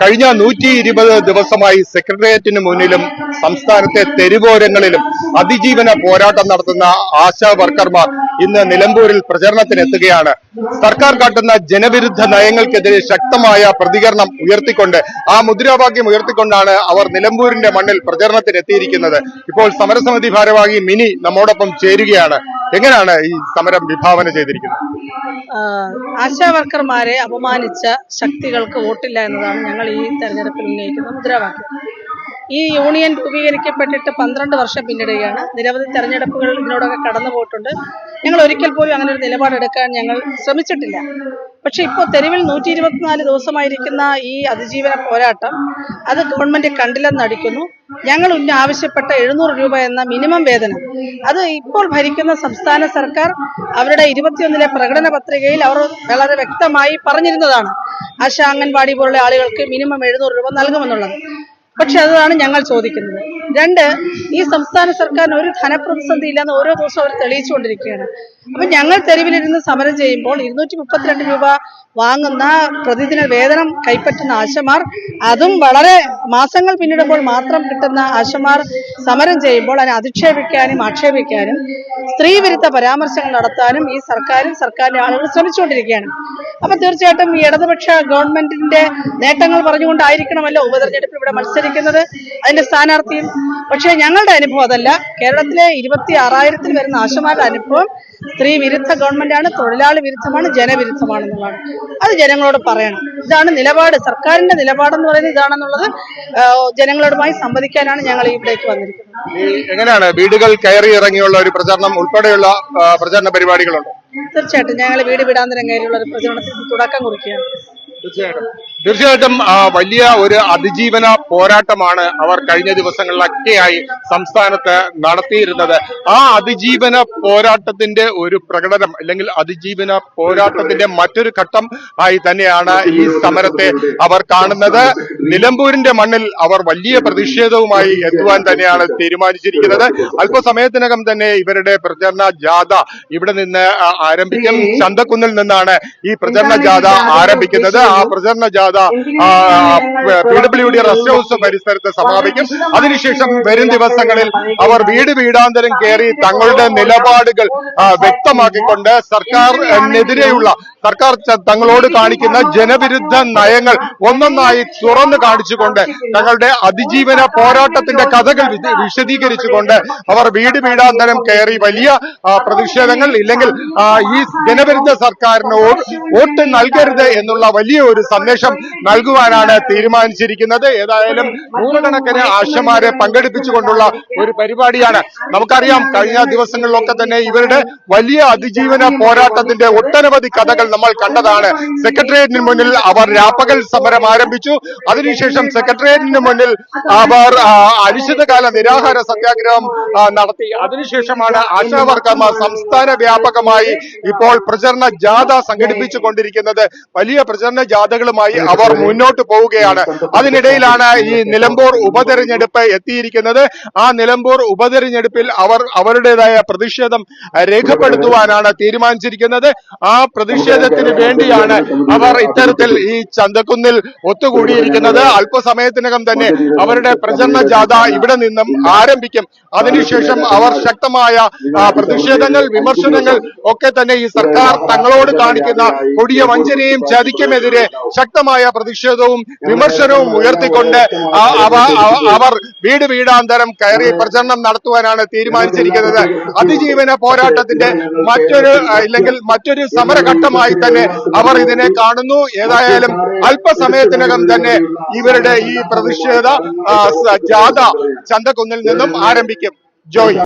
കഴിഞ്ഞ നൂറ്റി ഇരുപത് ദിവസമായി സെക്രട്ടേറിയറ്റിന് മുന്നിലും സംസ്ഥാനത്തെ തെരുവോരങ്ങളിലും അതിജീവന പോരാട്ടം നടത്തുന്ന ആശാ വർക്കർമാർ ഇന്ന് നിലമ്പൂരിൽ പ്രചരണത്തിനെത്തുകയാണ്. സർക്കാർ കാട്ടുന്ന ജനവിരുദ്ധ നയങ്ങൾക്കെതിരെ ശക്തമായ പ്രതികരണം ഉയർത്തിക്കൊണ്ട് ആ മുദ്രാവാക്യം ഉയർത്തിക്കൊണ്ടാണ് അവർ നിലമ്പൂരിന്റെ മണ്ണിൽ പ്രചരണത്തിനെത്തിയിരിക്കുന്നത്. ഇപ്പോൾ സമരസമിതി ഭാരവാഹി മിനി നമ്മോടൊപ്പം ചേരുകയാണ്. എങ്ങനെയാണ് ഈ സമരം വിഭാവന ചെയ്തിരിക്കുന്നത്? ആശാവർക്കർമാരെ ആശാ വർക്കർമാരെ അപമാനിച്ച ശക്തികൾക്ക് വോട്ടില്ല എന്നതാണ് ഞങ്ങൾ ഈ തെരഞ്ഞെടുപ്പിൽ ഉന്നയിക്കുന്ന മുദ്രാവാക്യം. ഈ യൂണിയൻ രൂപീകരിക്കപ്പെട്ടിട്ട് പന്ത്രണ്ട് വർഷം പിന്നിടുകയാണ്. നിരവധി തെരഞ്ഞെടുപ്പുകൾ ഇതിനോടൊക്കെ കടന്നു പോയിട്ടുണ്ട്. ഞങ്ങൾ ഒരിക്കൽ പോലും അങ്ങനെ ഒരു നിലപാടെടുക്കാൻ ഞങ്ങൾ ശ്രമിച്ചിട്ടില്ല. പക്ഷെ ഇപ്പോൾ തെരുവിൽ നൂറ്റി ഇരുപത്തിനാല് ദിവസമായിരിക്കുന്ന ഈ അതിജീവന പോരാട്ടം അത് ഗവൺമെന്റ് കണ്ടില്ലെന്ന് നടിക്കുന്നു. ഞങ്ങൾ ഇന്ന് ആവശ്യപ്പെട്ട എഴുന്നൂറ് രൂപ എന്ന മിനിമം വേതനം. അത് ഇപ്പോൾ ഭരിക്കുന്ന സംസ്ഥാന സർക്കാർ അവരുടെ ഇരുപത്തിയൊന്നിലെ പ്രകടന പത്രികയിൽ അവർ വളരെ വ്യക്തമായി പറഞ്ഞിരുന്നതാണ്. ആശാ അംഗൻവാടി പോലുള്ള ആളുകൾക്ക് മിനിമം എഴുന്നൂറ് രൂപ നൽകുമെന്നുള്ളത്. പക്ഷെ അതാണ് ഞങ്ങൾ ചോദിക്കുന്നത്. രണ്ട് ഈ സംസ്ഥാന സർക്കാരിന് ഒരു ധനപ്രതിസന്ധി ഇല്ലെന്ന് ഓരോ ദിവസവും അവർ തെളിയിച്ചുകൊണ്ടിരിക്കുകയാണ്. അപ്പൊ ഞങ്ങൾ തെരുവിലിരുന്ന് സമരം ചെയ്യുമ്പോൾ ഇരുന്നൂറ്റി മുപ്പത്തിരണ്ട് രൂപ വാങ്ങുന്ന പ്രതിദിന വേതനം കൈപ്പറ്റുന്ന ആശമാർ അതും വളരെ മാസങ്ങൾ പിന്നിടുമ്പോൾ മാത്രം കിട്ടുന്ന ആശമാർ സമരം ചെയ്യുമ്പോൾ അതിനെ അധിക്ഷേപിക്കാനും ആക്ഷേപിക്കാനും സ്ത്രീ വിരുദ്ധ പരാമർശങ്ങൾ നടത്താനും ഈ സർക്കാരും സർക്കാരിന്റെ ആളുകൾ ശ്രമിച്ചുകൊണ്ടിരിക്കുകയാണ്. അപ്പൊ തീർച്ചയായിട്ടും ഈ ഇടതുപക്ഷ ഗവൺമെന്റിന്റെ നേട്ടങ്ങൾ പറഞ്ഞുകൊണ്ടായിരിക്കണമല്ലോ ഉപതെരഞ്ഞെടുപ്പിൽ ഇവിടെ മത്സരിക്കുന്നത് അതിന്റെ സ്ഥാനാർത്ഥിയും. പക്ഷേ ഞങ്ങളുടെ അനുഭവം അതല്ല. കേരളത്തിലെ ഇരുപത്തി ആറായിരത്തിൽ വരുന്ന ആശമാരുടെ അനുഭവം സ്ത്രീ വിരുദ്ധ ഗവൺമെന്റാണ് തൊഴിലാളി വിരുദ്ധമാണ് ജനവിരുദ്ധമാണെന്നുള്ളതാണ്. അത് ജനങ്ങളോട് പറയണം. ഇതാണ് നിലപാട്. സർക്കാരിന്റെ നിലപാടെന്ന് പറയുന്നത് ഇതാണെന്നുള്ളത് ജനങ്ങളോടുമായി സംവദിക്കാനാണ് ഞങ്ങൾ ഇവിടേക്ക് വന്നിരിക്കുന്നത്. എങ്ങനെയാണ് വീടുകൾ കയറി ഇറങ്ങിയുള്ള ഒരു പ്രചാരണം ഉൾപ്പെടെയുള്ള പ്രചാരണ പ്രചരണ പരിപാടികളുണ്ട്? തീർച്ചയായിട്ടും. ഞങ്ങൾ വീട് വിടാന്തരം കയറിയുള്ള ഒരു പ്രചരണത്തിന് തുടക്കം കുറിക്കുകയാണ്. തീർച്ചയായിട്ടും. വലിയ ഒരു അതിജീവന പോരാട്ടമാണ് അവർ കഴിഞ്ഞ ദിവസങ്ങളിലൊക്കെയായി സംസ്ഥാനത്ത് നടത്തിയിരുന്നത്. ആ അതിജീവന പോരാട്ടത്തിന്റെ ഒരു പ്രകടനം അല്ലെങ്കിൽ അതിജീവന പോരാട്ടത്തിന്റെ മറ്റൊരു ഘട്ടം ആയി തന്നെയാണ് ഈ സമരത്തെ അവർ കാണുന്നത്. നിലമ്പൂരിന്റെ മണ്ണിൽ അവർ വലിയ പ്രതിഷേധവുമായി എത്തുവാൻ തന്നെയാണ് തീരുമാനിച്ചിരിക്കുന്നത്. അല്പസമയത്തിനകം തന്നെ ഇവരുടെ പ്രചരണ ജാഥ ഇവിടെ നിന്ന് ആരംഭിക്കും. ചന്തക്കുന്നിൽ നിന്നാണ് ഈ പ്രചരണ ജാഥ ആരംഭിക്കുന്നത്. പ്രചരണ ജാഥ P W D rest house പരിസരത്ത് സമാപിക്കും. അതിനുശേഷം വരും ദിവസങ്ങളിൽ അവർ വീട് വീടാന്തരം കയറി തങ്ങളുടെ നിലപാടുകൾ വ്യക്തമാക്കിക്കൊണ്ട് സർക്കാരിനെതിരെയുള്ള സർക്കാർ തങ്ങളോട് കാണിക്കുന്ന ജനവിരുദ്ധ നയങ്ങൾ ഒന്നൊന്നായി തുറന്നു കാണിച്ചുകൊണ്ട് തങ്ങളുടെ അതിജീവന പോരാട്ടത്തിന്റെ കഥകൾ വിശദീകരിച്ചുകൊണ്ട് അവർ വീട് വീടാന്തരം കയറി വലിയ പ്രതിഷേധങ്ങൾ ഇല്ലെങ്കിൽ ഈ ജനവിരുദ്ധ സർക്കാരിന് വോട്ട് നൽകരുത് എന്നുള്ള വലിയ ഒരു സന്ദേശം നൽകുവാനാണ് തീരുമാനിച്ചിരിക്കുന്നത്. ഏതായാലും നൂറുകണക്കിന് ആശമാരെ പങ്കെടുപ്പിച്ചുകൊണ്ടുള്ള ഒരു പരിപാടിയാണ്. നമുക്കറിയാം കഴിഞ്ഞ ദിവസങ്ങളിലൊക്കെ തന്നെ ഇവരുടെ വലിയ അതിജീവന പോരാട്ടത്തിന്റെ ഒട്ടനവധി കഥകൾ നമ്മൾ കണ്ടതാണ്. സെക്രട്ടേറിയറ്റിന് മുന്നിൽ അവർ രാപ്പകൽ സമരം ആരംഭിച്ചു. അതിനുശേഷം സെക്രട്ടേറിയറ്റിന് മുന്നിൽ അവർ അനിശ്ചിതകാല നിരാഹാര സത്യാഗ്രഹം നടത്തി. അതിനുശേഷമാണ് ആശാ വർക്കർമാർ സംസ്ഥാന വ്യാപകമായി ഇപ്പോൾ പ്രചരണ ജാഥ സംഘടിപ്പിച്ചു കൊണ്ടിരിക്കുന്നത് വലിയ പ്രചരണ ജാഥകളുമായി അവർ മുന്നോട്ട് പോവുകയാണ്. അതിനിടയിലാണ് ഈ നിലമ്പൂർ ഉപതെരഞ്ഞെടുപ്പ് എത്തിയിരിക്കുന്നത്. ആ നിലമ്പൂർ ഉപതെരഞ്ഞെടുപ്പിൽ അവർ അവരുടേതായ പ്രതിഷേധം രേഖപ്പെടുത്തുവാനാണ് തീരുമാനിച്ചിരിക്കുന്നത്. ആ പ്രതിഷേധത്തിന് വേണ്ടിയാണ് അവർ ഇത്തരത്തിൽ ഈ ചന്തക്കുന്നിൽ ഒത്തുകൂടിയിരിക്കുന്നത്. അല്പസമയത്തിനകം തന്നെ അവരുടെ പ്രചരണ ജാഥ ഇവിടെ നിന്നും ആരംഭിക്കും. അതിനുശേഷം അവർ ശക്തമായ പ്രതിഷേധങ്ങൾ വിമർശനങ്ങൾ ഒക്കെ തന്നെ ഈ സർക്കാർ തങ്ങളോട് കാണിക്കുന്ന കൊടിയ വഞ്ചനയും ചതിക്കുമെതിരെ ശക്തമായ പ്രതിഷേധവും വിമർശനവും ഉയർത്തിക്കൊണ്ട് അവർ വീട് വീടാന്തരം കയറി പ്രചരണം നടത്തുവാനാണ് തീരുമാനിച്ചിരിക്കുന്നത്. അതിജീവന പോരാട്ടത്തിന്റെ മറ്റൊരു ഇല്ലെങ്കിൽ മറ്റൊരു സമരഘട്ടമായി തന്നെ അവർ ഇതിനെ കാണുന്നു. ഏതായാലും അല്പസമയത്തിനകം തന്നെ ഇവരുടെ ഈ പ്രതിഷേധ ജാഥ ചന്തക്കുന്നിൽ നിന്നും ആരംഭിക്കും. ജോയ്.